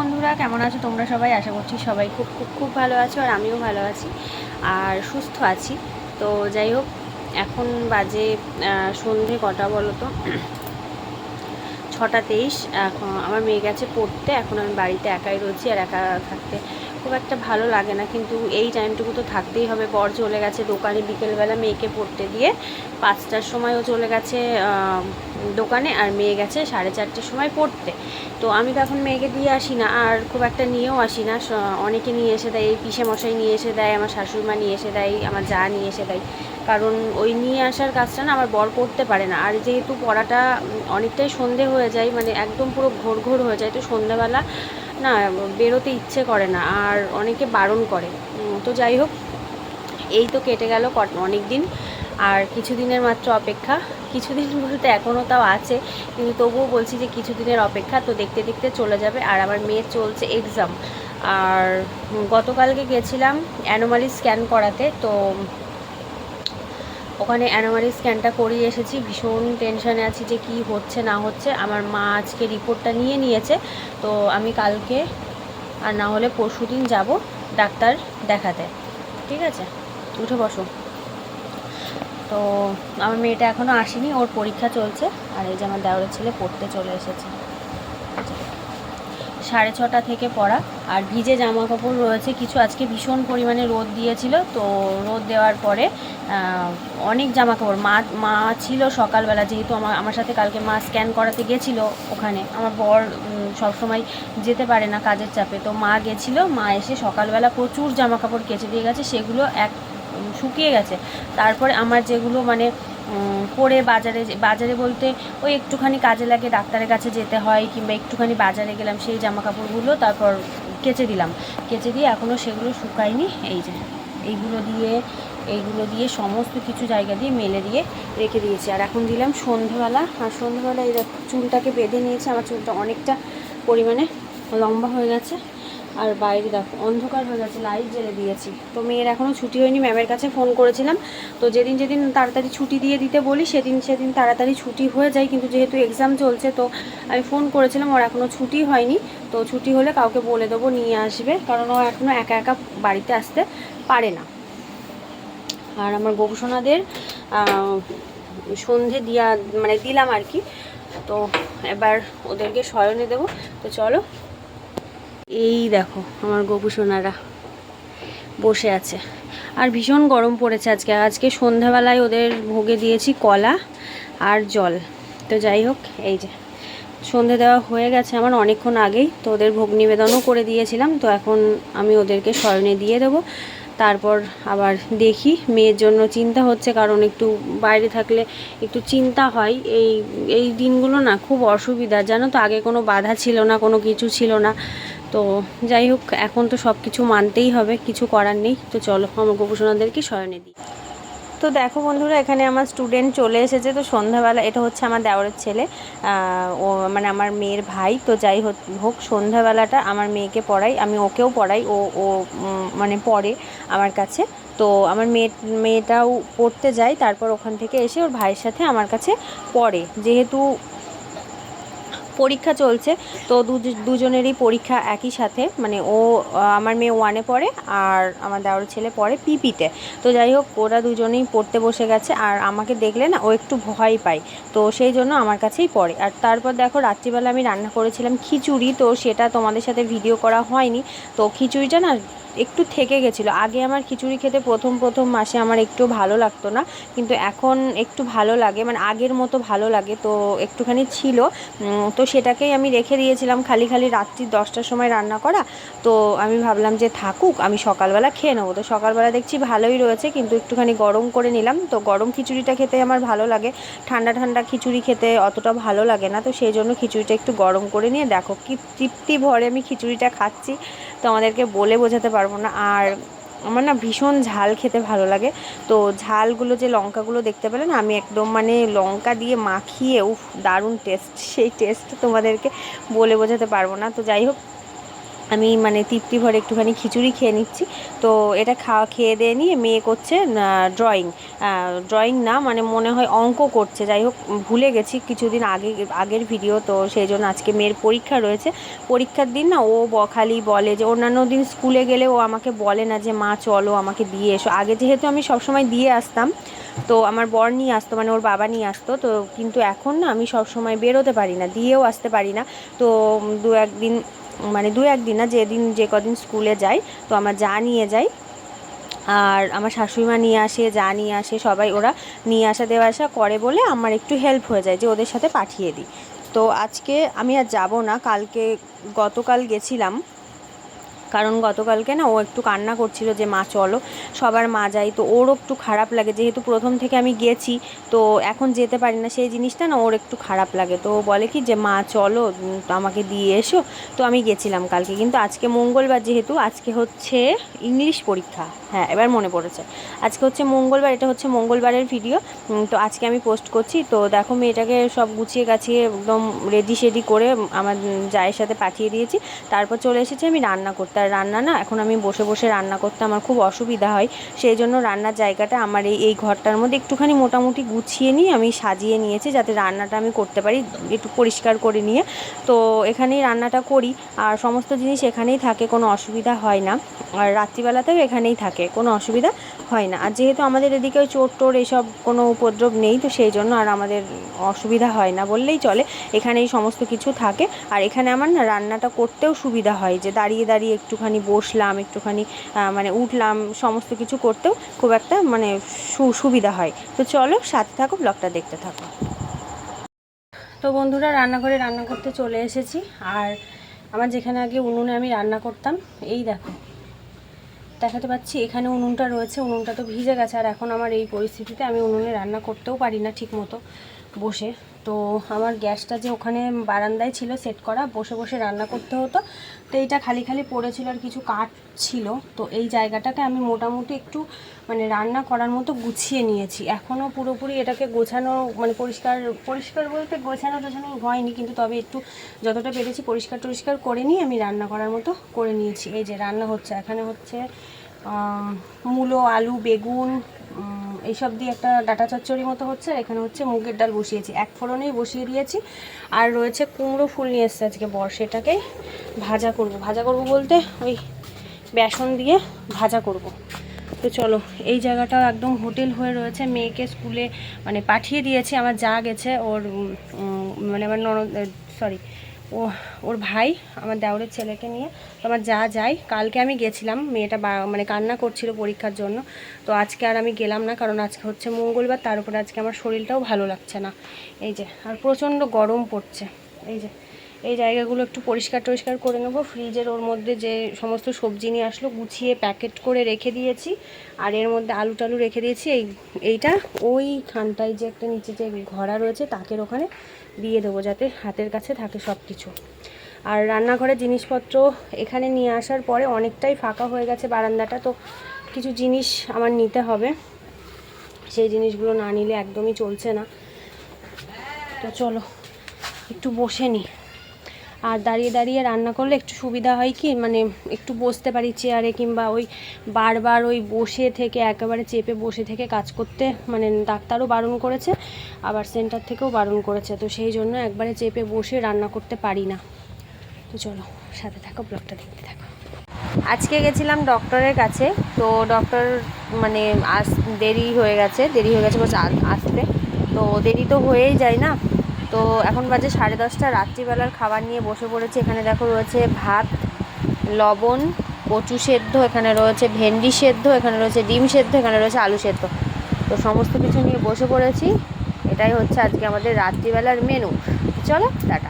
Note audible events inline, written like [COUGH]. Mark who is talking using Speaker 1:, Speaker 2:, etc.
Speaker 1: বন্ধুরা, কেমন আছো তোমরা সবাই? আশা করছি সবাই খুব খুব খুব ভালো আছো আর আমিও ভালো আছি আর সুস্থ আছি। তো যাই হোক, এখন বাজে সন্ধে কটা বলো তো? [CLEARS THROAT] ছটা তেইশ। এখন আমার মেয়ে গেছে পড়তে, এখন আমি বাড়িতে একাই রয়েছি আর একা থাকতে খুব একটা ভালো লাগে না। কিন্তু এই টাইমটুকু তো থাকতেই হবে। বর চলে গেছে দোকানে বিকেলবেলা মেয়েকে পড়তে দিয়ে পাঁচটার সময়ও চলে গেছে দোকানে আর মেয়ে গেছে সাড়ে চারটের সময় পড়তে। তো আমি তো এখন মেয়েকে দিয়ে আসি না, আর খুব একটা নিয়েও আসি না। অনেকে নিয়ে এসে দেয়, এই পিসে মশাই নিয়ে এসে দেয়, আমার শাশুড়িমা নিয়ে এসে দেয়, আমার যা নিয়ে এসে দেয়। কারণ ওই নিয়ে আসার কাজটা না আমার বর করতে পারে না। আর যেহেতু পড়াটা অনেকটাই সন্ধে হয়ে যায় মানে একদম পুরো ঘোর ঘোর হয়ে যায়, তো সন্ধেবেলা না বেরোতে ইচ্ছে করে না, আর অনেকে বারণ করে। তো যাই হোক, এই তো কেটে গেল অনেক দিন আর কিছুদিনের মাত্র অপেক্ষা। কিছুদিন বলতে এখনও তাও আছে, কিন্তু তবুও বলছি যে কিছুদিনের অপেক্ষা, তো দেখতে দেখতে চলে যাবে। আর আমার মেয়ের চলছে এক্সাম আর গতকালকে গেছিলাম অ্যানোমালি স্ক্যান করাতে, তো ওখানে অ্যানোমালি স্ক্যানটা করিয়ে এসেছি। ভীষণ টেনশানে আছি যে কি হচ্ছে, না হচ্ছে। আমার মা আজকে রিপোর্টটা নিয়ে নিয়েছে, তো আমি কালকে আর না হলে পরশু দিন যাব ডাক্তার দেখাতে। ঠিক আছে? উঠে বসো। তো আমার মেয়েটা এখনও আসেনি, ওর পরীক্ষা চলছে। আর এই যে আমার দেওরের ছেলে পড়তে চলে এসেছে। সাড়ে ছটা থেকে পড়া। আর ভিজে জামা কাপড় রয়েছে। কিছু আজকে ভীষণ পরিমাণে রোদ দিয়েছিল। তো রোদ দেওয়ার পরে অনেক জামা কাপড় মা মা ছিল সকালবেলা, যেহেতু আমার আমার সাথে কালকে মা স্ক্যান করাতে গেছিল ওখানে। আমার বর সবসময় যেতে পারে না কাজের চাপে। তো মা গেছিল, মা এসে সকালবেলা প্রচুর জামা কাপড় কেচে দিয়ে গেছে। সেগুলো এক শুকিয়ে গেছে। তারপরে আমার যেগুলো মানে পরে বাজারে বাজারে বলতে ওই একটুখানি কাজে লাগে, ডাক্তারের কাছে যেতে হয় কিংবা একটুখানি বাজারে গেলাম সেই জামা কাপড়গুলো তারপর কেচে দিলাম। কেচে দিয়ে এখনও সেগুলো শুকায়নি, এই যে এইগুলো দিয়ে এইগুলো দিয়ে সমস্ত কিছু জায়গা দিয়ে মেলে দিয়ে রেখে দিয়েছি। আর এখন দিলাম সন্ধেবেলা। আর সন্ধেবেলা এই চুলটাকে বেঁধে নিয়েছে, আমার চুলটা অনেকটা পরিমাণে লম্বা হয়ে গেছে। আর বাইরে দেখো, অন্ধকার হয়ে গেছে লাইট জ্বেলে দিয়েছি। তো মেয়ের এখনও ছুটি হয়নি ম্যামের কাছে ফোন করেছিলাম। তো যেদিন যেদিন তাড়াতাড়ি ছুটি দিয়ে দিতে বলি, সেদিন সেদিন তাড়াতাড়ি ছুটি হয়ে যায়, কিন্তু যেহেতু এক্সাম চলছে, তো আমি ফোন করেছিলাম, ওর এখনও ছুটি হয়নি। তো ছুটি হলে কাউকে বলে দেবো, নিয়ে আসবে। কারণ ও এখনও একা একা বাড়িতে আসতে পারে না। আর আমার গবেষণাদের সন্ধে দিয়া মানে দিলাম আর কি। তো এবার ওদেরকে শয়নে দেবো। তো চলো এই দেখো আমার গোপুসোনারা বসে আছে। আর ভীষণ গরম পড়েছে আজকে। আজকে সন্ধ্যাবেলায় ওদের ভোগে দিয়েছি কলা আর জল। তো যাই হোক, এই যে সন্ধে দেওয়া হয়ে গেছে আমার অনেকক্ষণ আগেই। তো ওদের ভোগ নিবেদনও করে দিয়েছিলাম। তো এখন আমি ওদেরকে স্মরণে দিয়ে দেবো। তারপর আবার দেখি। মেয়ের জন্য চিন্তা হচ্ছে, কারণ একটু বাইরে থাকলে একটু চিন্তা হয়। এই এই দিনগুলো না খুব অসুবিধা। জানো তো, আগে কোনো বাধা ছিল না, কোনো কিছু ছিল না। তো যাই হোক, এখন তো সব কিছু মানতেই হবে, কিছু করার নেই। তো চলো আমার গোপসোনাদেরকে শয়নে দিই। তো দেখো বন্ধুরা, এখানে আমার স্টুডেন্ট চলে এসেছে। তো সন্ধ্যাবেলা, এটা হচ্ছে আমার দেওরের ছেলে ও মানে আমার মেয়ের ভাই। তো যাই হোক- হোক, সন্ধ্যাবেলাটা আমার মেয়েকে পড়াই, আমি ওকেও পড়াই, ও ও মানে পড়ে আমার কাছে। তো আমার মেয়ে, মেয়েটাও পড়তে যায়, তারপর ওখান থেকে এসে ওর ভাইয়ের সাথে আমার কাছে পড়ে। যেহেতু পরীক্ষা চলছে, তো দুজনেরই পরীক্ষা একই সাথে মানে ও, আমার মেয়ে ওয়ানে পড়ে আর আমার দেওয়ার ছেলে পড়ে পিপিতে তো। যাই হোক, ওরা দুজনেই পড়তে বসে গেছে আর আমাকে দেখলে না ও একটু ভয় পায়, তো সেই জন্য আমার কাছেই পড়ে। আর তারপর দেখো, রাত্রিবেলা আমি রান্না করেছিলাম খিচুড়ি, তো সেটা তোমাদের সাথে ভিডিও করা হয়নি, তো খিচুড়িটা না একটু থেকে গেছিল। আগে আমার খিচুড়ি খেতে প্রথম প্রথম মাসে আমার একটু ভালো লাগতো না, কিন্তু এখন একটু ভালো লাগে মানে আগের মতো ভালো লাগে, তো একটুখানি ছিল। তো সেটাকেই আমি রেখে দিয়েছিলাম, খালি খালি রাত্রি দশটার সময় রান্না করা। তো আমি ভাবলাম যে থাকুক, আমি সকালবেলা খেয়ে নেব। তো সকালবেলা দেখছি ভালোই রয়েছে, কিন্তু একটুখানি গরম করে নিলাম। তো গরম খিচুড়িটা খেতে আমার ভালো লাগে। ঠান্ডা ঠান্ডা খিচুড়ি খেতে অতটা ভালো লাগে না, তো সেই জন্য খিচুড়িটা একটু গরম করে নিয়ে, দেখো কি তৃপ্তি ভরে আমি খিচুড়িটা খাচ্ছি। তো আমাদেরকে বলে বোঝাতে পারব না। আর আমার না ভীষণ ঝাল খেতে ভালো লাগে। তো ঝালগুলো যে লঙ্কাগুলো দেখতে পেলেন আমি একদম মানে লঙ্কা দিয়ে মাখিয়ে, উফ, দারুণ টেস্ট সেই টেস্ট তোমাদেরকে বলে বোঝাতে পারব না। তো যাই হোক আমি মানে তৃপ্তি ভরে একটুখানি খিচুড়ি খেয়ে নিচ্ছি। তো এটা খাওয়া খেয়ে দিয়ে নিয়ে মেয়ে করছে ড্রয়িং ড্রয়িং না মানে মনে হয় অঙ্ক করছে। যাই হোক, ভুলে গেছি কিছুদিন আগে, আগের ভিডিও তো সেই জন্য আজকে মেয়ের পরীক্ষা রয়েছে। পরীক্ষার দিন না, ও ব- খালি বলে যে, অন্যান্য দিন স্কুলে গেলে ও আমাকে বলে না যে, মা, চলো আমাকে দিয়ে এসো। আগে যেহেতু আমি সবসময় দিয়ে আসতাম, তো আমার বর নিয়ে আসতো মানে ওর বাবা নিয়ে আসতো, তো কিন্তু এখন না আমি সব সময় বেরোতে পারি না, দিয়েও আসতে পারি না। তো দু একদিন মানে দু একদিন না, যেদিন, যে কদিন স্কুলে যাই, তো আমার যা নিয়ে যাই। আর আমার শাশুড়িমা নিয়ে আসে, যা নিয়ে আসে, সবাই ওরা নিয়ে আসা দেওয়া আসা করে বলে আমার একটু হেল্প হয়ে যায়, যে ওদের সাথে পাঠিয়ে দিই। তো আজকে আমি আর যাব না, কালকে গতকাল গেছিলাম। কারণ গতকালকে না ও একটু কান্না করছিল যে, মা, চলো। সবার মা যাই, তো ওরও একটু খারাপ লাগে। যেহেতু প্রথম থেকে আমি গেছি, তো এখন যেতে পারি না। সেই জিনিসটা না ওর একটু খারাপ লাগে। তো বলে কি যে, মা, চলো আমাকে দিয়ে এসো। তো আমি গেছিলাম কালকে। কিন্তু আজকে মঙ্গলবার যেহেতু, আজকে হচ্ছে ইংলিশ পরীক্ষা। হ্যাঁ এবার মনে পড়েছে। আজকে হচ্ছে মঙ্গলবার, এটা হচ্ছে মঙ্গলবারের ভিডিও। তো আজকে আমি পোস্ট করছি। তো দেখো, মেয়েটাকে সব গুছিয়ে গাছিয়ে একদম রেডি শেডি করে আমার জায়ের সাথে পাঠিয়ে দিয়েছি। তারপর চলে এসেছি আমি রান্না করতে। আর রান্না না, এখন আমি বসে বসে রান্না করতে আমার খুব অসুবিধা হয়। সেই জন্য রান্নার জায়গাটা আমার এই এই ঘরটার মধ্যে একটুখানি মোটামুটি গুছিয়ে নিয়ে আমি সাজিয়ে নিয়েছি যাতে রান্নাটা আমি করতে পারি একটু পরিষ্কার করে নিয়ে। তো এখানেই রান্নাটা করি, আর সমস্ত জিনিস এখানেই থাকে, কোনো অসুবিধা হয় না। আর রাত্রিবেলাতেও এখানেই থাকে, কোনো অসুবিধা হয় না। আর যেহেতু আমাদের এদিকে ওই চোর টোর এইসব কোনো উপদ্রব নেই, তো সেই জন্য আর আমাদের অসুবিধা হয় না বললেই চলে। এখানেই সমস্ত কিছু থাকে। আর এখানে আমার না রান্নাটা করতেও সুবিধা হয়, যে দাঁড়িয়ে দাঁড়িয়ে একটুখানি বসলাম, একটুখানি মানে উঠলাম, সমস্ত কিছু করতেও খুব একটা মানে সুবিধা হয়। তো চলো সাথে থাকো ব্লগটা দেখতে থাকো। তো বন্ধুরা, রান্নাঘরে রান্না করতে চলে এসেছি। আর আমার যেখানে আগে উনুনে আমি রান্না করতাম, এই দেখো। দেখাতে পাচ্ছি, এখানে উনুনটা রয়েছে, উনুনটা তো ভিজে গেছে, আর এখন আমার এই পরিস্থিতিতে আমি উনুনে রান্না করতেও পারি না ঠিক মতো বসে। তো আমার গ্যাসটা যে ওখানে বারান্দায় ছিল সেট করা, বসে বসে রান্না করতে হতো। তো এইটা খালি খালি পড়েছিল আর কিছু কাঠ ছিল। তো এই জায়গাটাকে আমি মোটামুটি একটু মানে রান্না করার মতো গুছিয়ে নিয়েছি। এখনও পুরোপুরি এটাকে গোছানো মানে পরিষ্কার পরিষ্কার বলতে গোছানো টোছানো হয়নি, কিন্তু তবে একটু যতটা পেরেছি পরিষ্কার টরিষ্কার করে নিয়ে আমি রান্না করার মতো করে নিয়েছি। এই যে রান্না হচ্ছে, এখানে হচ্ছে মূলো, আলু, বেগুন এইসব দিয়ে একটা ডাটা চচ্চড়ি মতো হচ্ছে। এখানে হচ্ছে মুগের ডাল বসিয়েছি। এক ফোড়নেই বসিয়ে দিয়েছি। আর রয়েছে কুমড়ো ফুল নিয়ে এসছে আজকে বর সেটাকেই ভাজা করব। ভাজা করব বলতে ওই বেসন দিয়ে ভাজা করব। তো চলো, এই জায়গাটাও একদম হোটেল হয়ে রয়েছে। মেয়েকে স্কুলে মানে পাঠিয়ে দিয়েছি। আমার যা গেছে ওর মানে আমার ননদ সরি ও ওর ভাই, আমার দেওরের ছেলেকে নিয়ে। তো আমার যা যাই, কালকে আমি গেছিলাম, মেয়েটা মানে কান্না করছিল পরীক্ষার জন্য। তো আজকে আর আমি গেলাম না, কারণ আজকে হচ্ছে মঙ্গলবার, তার উপরে আজকে আমার শরীরটাও ভালো লাগছে না। এই যে, আর প্রচণ্ড গরম পড়ছে। এই যে এই জায়গাগুলো একটু পরিষ্কার টরিষ্কার করে নেব। ফ্রিজের ওর মধ্যে যে সমস্ত সবজি নিয়ে আসলো, গুছিয়ে প্যাকেট করে রেখে দিয়েছি। আর এর মধ্যে আলু টালু রেখে দিয়েছি। এই, এইটা ওই খানটায় যে একটা নিচে যে ঘোড়া রয়েছে, তাকের ওখানে দিয়ে দেবো যাতে হাতের কাছে থাকে সব কিছু আর রান্নাঘরের জিনিসপত্র এখানে নিয়ে আসার পরে অনেকটাই ফাঁকা হয়ে গেছে বারান্দাটা, তো কিছু জিনিস আমার নিতে হবে। সেই জিনিসগুলো না নিলে একদমই চলছে না। তো চলো, একটু বসে নিই। আর দাঁড়িয়ে দাঁড়িয়ে রান্না করলে একটু সুবিধা হয় কি মানে একটু বসতে পারি চেয়ারে কিংবা ওই বারবার ওই বসে থেকে, একেবারে চেপে বসে থেকে কাজ করতে মানে ডাক্তারও বারণ করেছে, আবার সেন্টার থেকেও বারণ করেছে। তো সেই জন্য একবারে চেপে বসে রান্না করতে পারি না। তো চলো, সাথে থাকো ব্লগটা দেখতে থাকো। আজকে গেছিলাম ডক্টরের কাছে, তো ডক্টর মানে আস, দেরি হয়ে গেছে, দেরি হয়ে গেছে বলছে আসতে। তো দেরি তো হয়েই যায় না। তো এখন বাজে সাড়ে দশটা, রাত্রিবেলার খাবার নিয়ে বসে পড়েছে। এখানে দেখো রয়েছে ভাত, লবণ, কচু সেদ্ধ, এখানে রয়েছে ভেন্ডি সেদ্ধ, এখানে রয়েছে ডিম সেদ্ধ, এখানে রয়েছে আলু সেদ্ধ। তো সমস্ত কিছু নিয়ে বসে পড়েছি। এটাই হচ্ছে আজকে আমাদের রাত্রিবেলার মেনু চলো, টাটা।